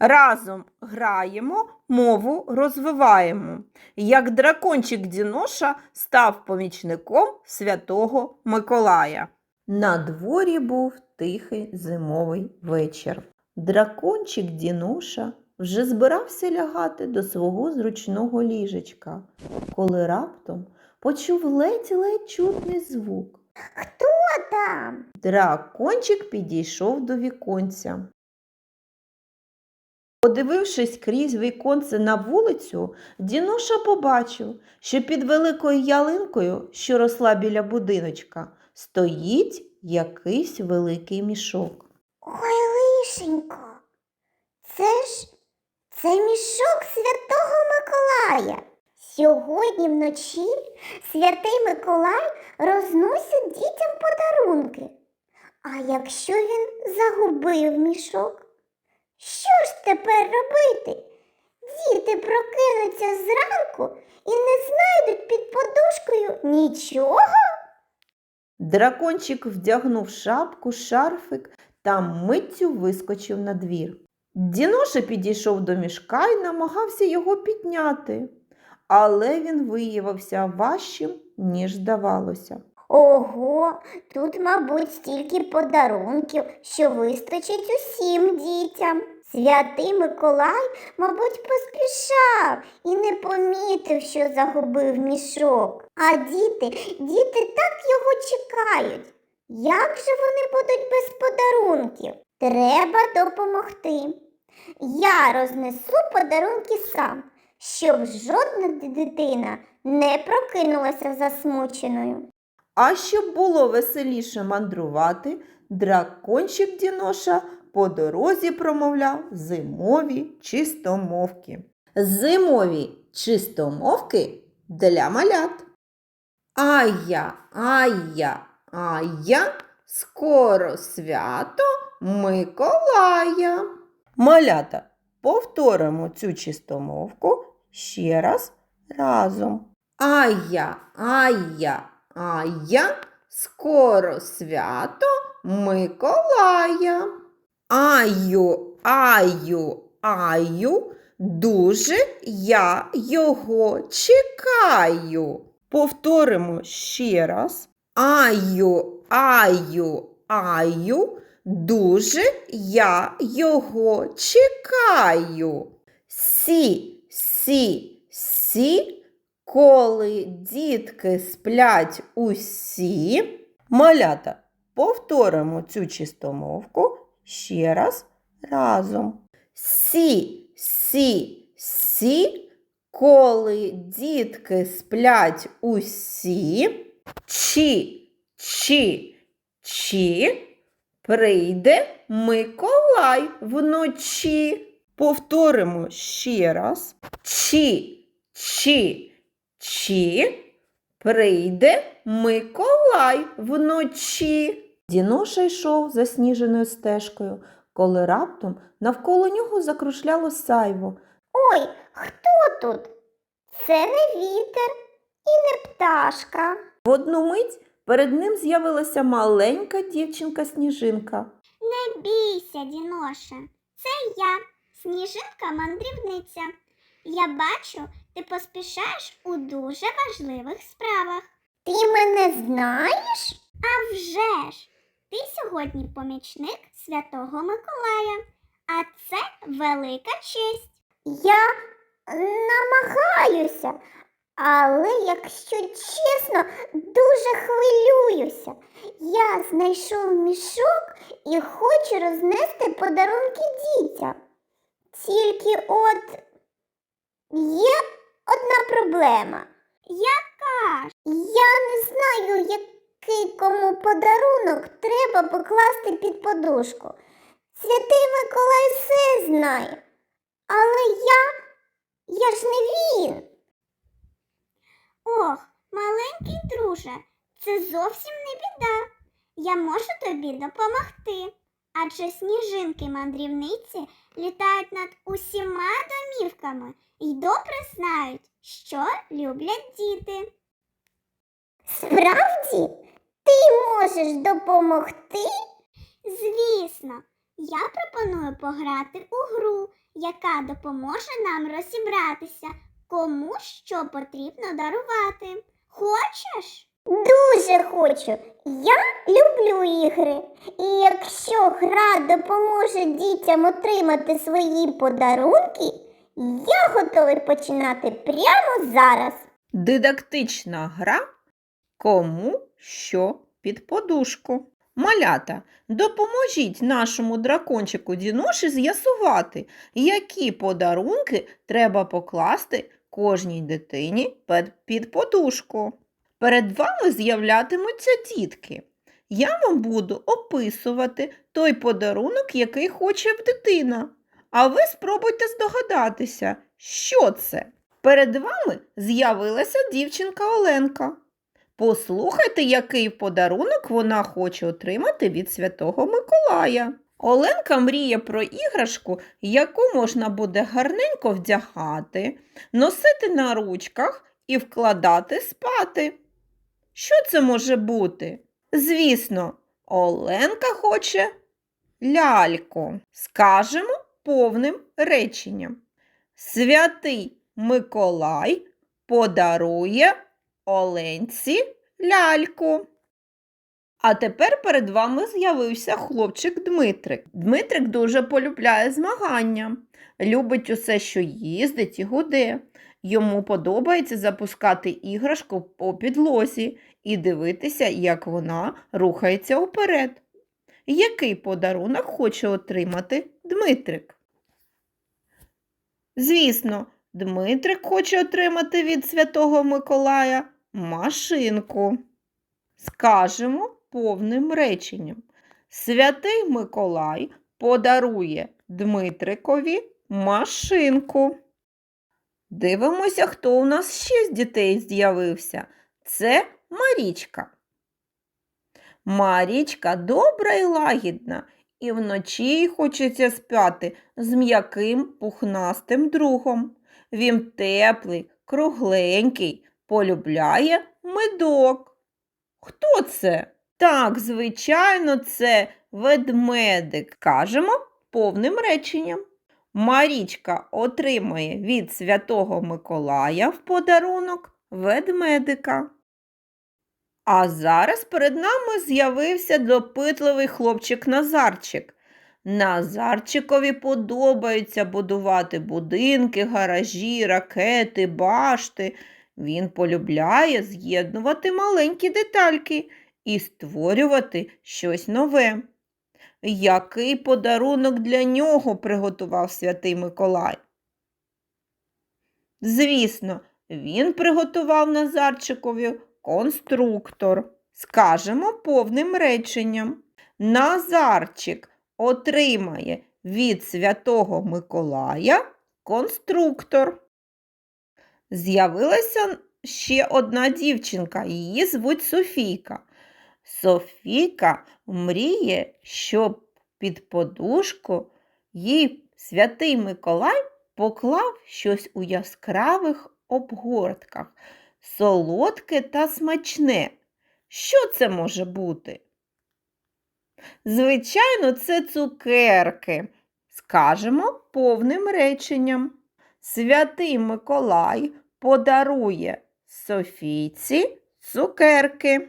Разом граємо, мову розвиваємо. Як дракончик Діноша став помічником святого Миколая. На дворі був тихий зимовий вечір. Дракончик Діноша вже збирався лягати до свого зручного ліжечка, коли раптом почув ледь-ледь чутний звук. Хто там? Дракончик підійшов до віконця. Подивившись крізь віконце на вулицю, Діноша побачив, що під великою ялинкою, що росла біля будиночка, стоїть якийсь великий мішок. Ой, лишенько. Це ж це мішок Святого Миколая. Сьогодні вночі святий Миколай розносить дітям подарунки. А якщо він загубив мішок? Що ж тепер робити? Діти прокинуться зранку і не знайдуть під подушкою нічого. Дракончик вдягнув шапку, шарфик та миттю вискочив на двір. Діноша підійшов до мішка і намагався його підняти, але він виявився важчим, ніж здавалося. Ого, тут, мабуть, стільки подарунків, що вистачить усім дітям. Святий Миколай, мабуть, поспішав і не помітив, що загубив мішок. А діти, діти так його чекають. Як же вони будуть без подарунків? Треба допомогти. Я рознесу подарунки сам, щоб жодна дитина не прокинулася засмученою. А щоб було веселіше мандрувати, дракончик Діноша по дорозі промовляв зимові чистомовки. Зимові чистомовки для малят. Ая, ая, ая, скоро свято Миколая. Малята, повторимо цю чистомовку ще раз разом. Ая, ая, ая, скоро свято Миколая. Аю, аю, аю, дуже я його чекаю. Повторимо ще раз. Аю, аю, аю, дуже я його чекаю. Сі, сі, сі, коли дітки сплять усі. Малята, повторимо цю чистомовку ще раз разом. Сі, сі, сі, коли дітки сплять усі. Чі, чі, чі, прийде Миколай вночі. Повторимо ще раз. Чі, чі, чі, прийде Миколай вночі. Діноша йшов засніженою стежкою, коли раптом навколо нього закрушляло сайво. Ой, хто тут? Це не вітер і не пташка. В одну мить перед ним з'явилася маленька дівчинка-сніжинка. Не бійся, Діноше, це я, сніжинка-мандрівниця. Я бачу, ти поспішаєш у дуже важливих справах. Ти мене знаєш? А вже ж, ти сьогодні помічник Святого Миколая, а це велика честь. Я намагаюся, але, якщо чесно, дуже хвилююся. Я знайшов мішок і хочу рознести подарунки дітям. Тільки от є одна проблема. Яка ж? Я не знаю, який кому подарунок треба покласти під подушку. Святий Миколай все знає. Але я, я ж не він. Ох, маленький друже, це зовсім не біда. Я можу тобі допомогти. Адже сніжинки-мандрівниці літають над усіма домівками і добре знають, що люблять діти. Справді, ти можеш допомогти? Звісно, я пропоную пограти у гру, яка допоможе нам розібратися, кому що потрібно дарувати. Хочеш? Дуже хочу. Я люблю ігри. І якщо гра допоможе дітям отримати свої подарунки, я готовий починати прямо зараз. Дидактична гра Кому що під подушку. Малята, допоможіть нашому дракончику Діноші з'ясувати, які подарунки треба покласти кожній дитині під подушку. Перед вами з'являтимуться дітки. Я вам буду описувати той подарунок, який хоче дитина. А ви спробуйте здогадатися, що це. Перед вами з'явилася дівчинка Оленка. Послухайте, який подарунок вона хоче отримати від Святого Миколая. Оленка мріє про іграшку, яку можна буде гарненько вдягати, носити на ручках і вкладати спати. Що це може бути? Звісно, Оленка хоче ляльку. Скажемо повним реченням. Святий Миколай подарує Оленці ляльку. А тепер перед вами з'явився хлопчик Дмитрик. Дмитрик дуже полюбляє змагання, любить усе, що їздить і гуде. Йому подобається запускати іграшку по підлозі і дивитися, як вона рухається уперед. Який подарунок хоче отримати Дмитрик? Звісно, Дмитрик хоче отримати від Святого Миколая машинку. Скажемо повним реченням. Святий Миколай подарує Дмитрикові машинку. Дивимося, хто у нас ще з дітей з'явився. Це Марічка. Марічка добра і лагідна, і вночі хочеться спати з м'яким пухнастим другом. Він теплий, кругленький, полюбляє медок. Хто це? Так, звичайно, це ведмедик. Кажемо повним реченням. Марічка отримує від Святого Миколая в подарунок ведмедика. А зараз перед нами з'явився допитливий хлопчик Назарчик. Назарчикові подобається будувати будинки, гаражі, ракети, башти. Він полюбляє з'єднувати маленькі детальки і створювати щось нове. Який подарунок для нього приготував святий Миколай? Звісно, він приготував Назарчикові конструктор. Скажемо повним реченням. Назарчик отримає від Святого Миколая конструктор. З'явилася ще одна дівчинка, її звуть Софійка. Софійка мріє, щоб під подушку їй святий Миколай поклав щось у яскравих обгортках, солодке та смачне. Що це може бути? Звичайно, це цукерки. Скажемо повним реченням. Святий Миколай подарує Софійці цукерки.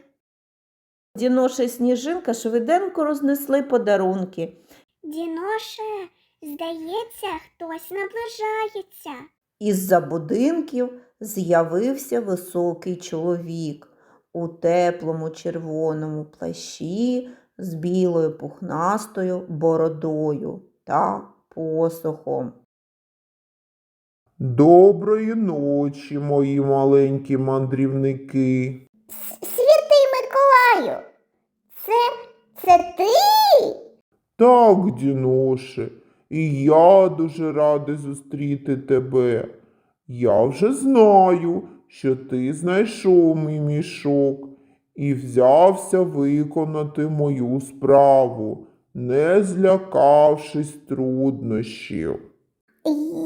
Діноша і сніжинка швиденько рознесли подарунки. Діноше, здається, хтось наближається. Із-за будинків з'явився високий чоловік у теплому червоному плащі з білою пухнастою бородою та посохом. Доброї ночі, мої маленькі мандрівники. Миколаю, це, це ти? Так, Діноше, і я дуже радий зустріти тебе. Я вже знаю, що ти знайшов мій мішок і взявся виконати мою справу, не злякавшись труднощів.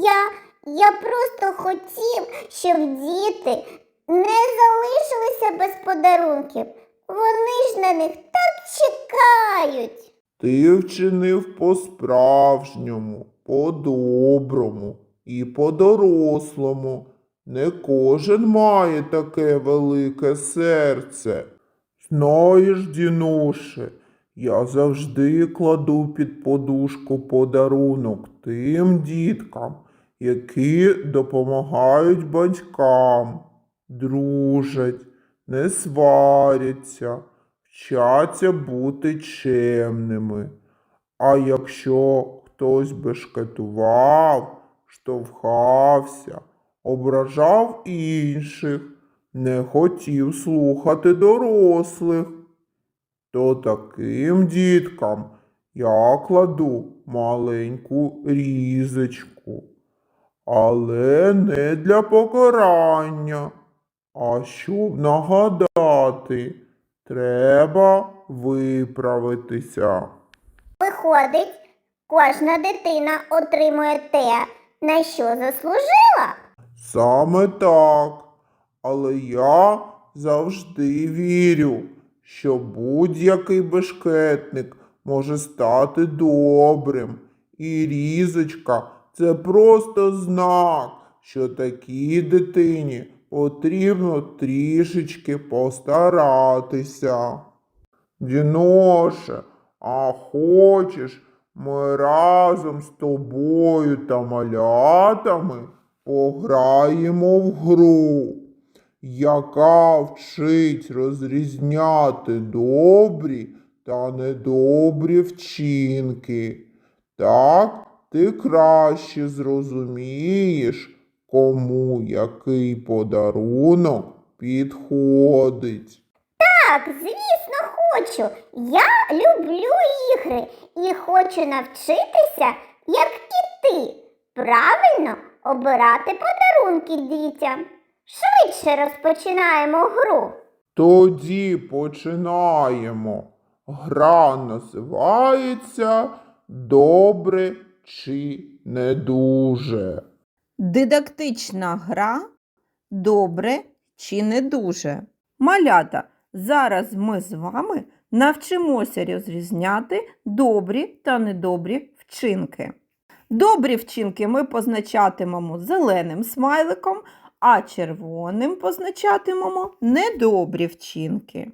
Я, я просто хотів, щоб діти не залишилися без подарунків. Вони ж на них так чекають. Ти вчинив по-справжньому. по-доброму і по-дорослому. Не кожен має таке велике серце. Знаєш, дінуше, я завжди кладу під подушку подарунок тим діткам, які допомагають батькам, дружать, не сваряться, вчаться бути чемними. А якщо хтось бешкетував, штовхався, ображав інших, не хотів слухати дорослих, то таким діткам я кладу маленьку різочку, але не для покарання, а щоб нагадати, треба виправитися. Виходить, кожна дитина отримує те, на що заслужила. Саме так. Але я завжди вірю, що будь-який бешкетник може стати добрим. І різочка це просто знак, що такій дитині потрібно трішечки постаратися. Діноше, а хочеш, ми разом з тобою та малятами пограємо в гру, яка вчить розрізняти добрі та недобрі вчинки. Так ти краще зрозумієш, кому який подарунок підходить. Так, звісно, хочу. Я люблю ігри і хочу навчитися, як і ти, правильно обирати подарунки дітям. Швидше розпочинаємо гру. Тоді починаємо. Гра називається Добре чи не дуже. Дидактична гра добре чи не дуже. Малята, зараз ми з вами навчимося розрізняти добрі та недобрі вчинки. Добрі вчинки ми позначатимемо зеленим смайликом, а червоним позначатимемо недобрі вчинки.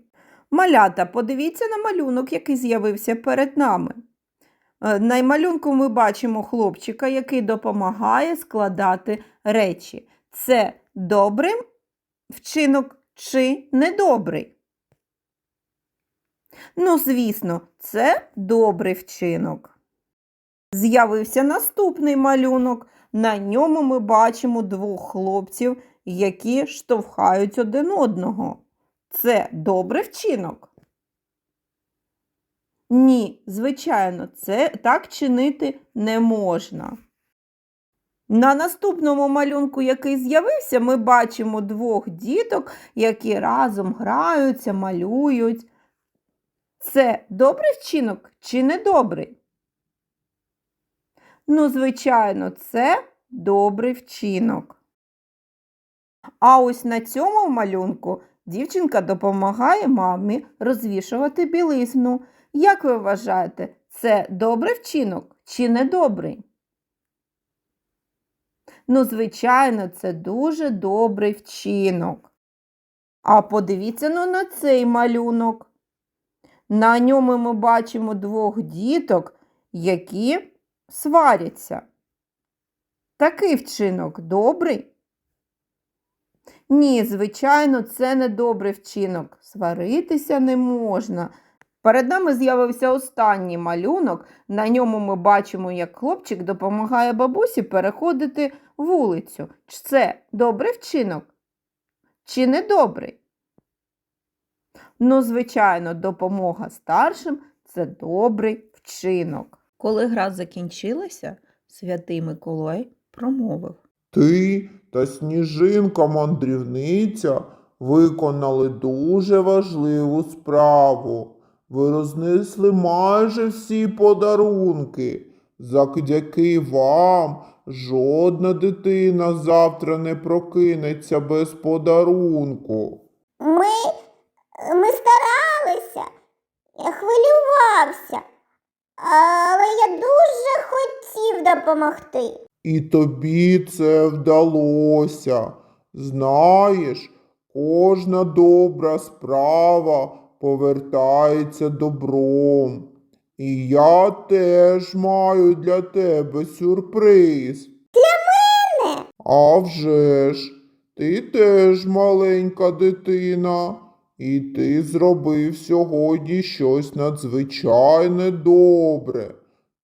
Малята, подивіться на малюнок, який з'явився перед нами. Е, На малюнку ми бачимо хлопчика, який допомагає складати речі. Це добрий вчинок чи недобрий? Ну, звісно, це добрий вчинок. З'явився наступний малюнок. На ньому ми бачимо двох хлопців, які штовхають один одного. Це добрий вчинок. Ні, звичайно, це так чинити не можна. На наступному малюнку, який з'явився, ми бачимо двох діток, які разом граються, малюють. Це добрий вчинок чи недобрий? Ну, звичайно, це добрий вчинок. А ось на цьому малюнку дівчинка допомагає мамі розвішувати білизну. Як ви вважаєте, це добрий вчинок чи недобрий? Ну, звичайно, це дуже добрий вчинок. А подивіться ну, на цей малюнок. На ньому ми бачимо двох діток, які сваряться. Такий вчинок добрий? Ні, звичайно, це не добрий вчинок. Сваритися не можна. Перед нами з'явився останній малюнок. На ньому ми бачимо, як хлопчик допомагає бабусі переходити вулицю. Чи це добрий вчинок? Чи не добрий? Ну, звичайно, допомога старшим це добрий вчинок. Коли гра закінчилася, святий Миколай промовив. Ти та сніжинка мандрівниця виконали дуже важливу справу. Ви рознесли майже всі подарунки. Завдяки вам жодна дитина завтра не прокинеться без подарунку. Ми, ми старалися. Я хвилювався. Але я дуже хотів допомогти. І тобі це вдалося. Знаєш, кожна добра справа повертається добром. І я теж маю для тебе сюрприз. Для мене? А вже ж, ти теж маленька дитина, і ти зробив сьогодні щось надзвичайне добре.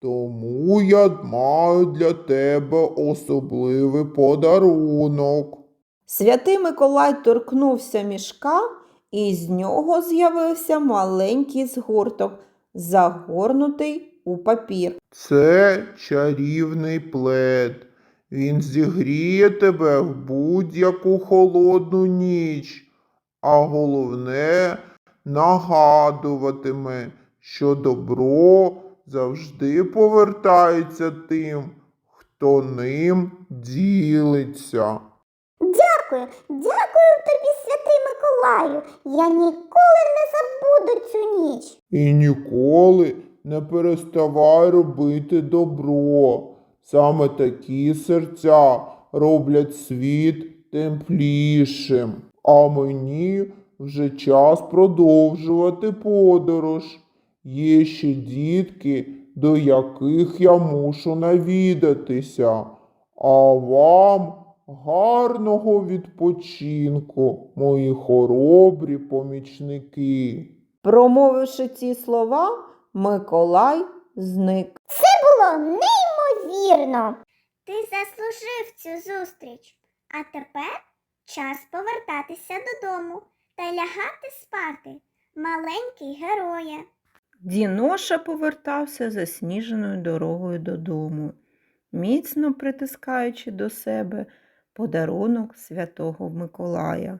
Тому я маю для тебе особливий подарунок. Святий Миколай торкнувся мішка, і з нього з'явився маленький згорток, загорнутий у папір. Це чарівний плед. Він зігріє тебе в будь-яку холодну ніч, а головне нагадуватиме, що добро завжди повертається тим, хто ним ділиться. Дякую, дякую Миколаю. Я ніколи не забуду цю ніч. І ніколи не переставай робити добро. Саме такі серця роблять світ темплішим. А мені вже час продовжувати подорож. Є ще дітки, до яких я мушу навідатися. А вам гарного відпочинку, мої хоробрі помічники. Промовивши ці слова, Миколай зник. Це було неймовірно. Ти заслужив цю зустріч. А тепер час повертатися додому та лягати спати, маленький героє. Діноша повертався засніженою дорогою додому, міцно притискаючи до себе подарунок святого Миколая.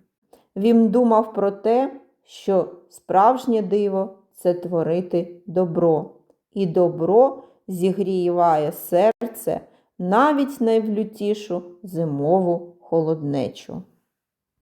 Він думав про те, що справжнє диво це творити добро, і добро зігріває серце навіть найвлютішу зимову холоднечу.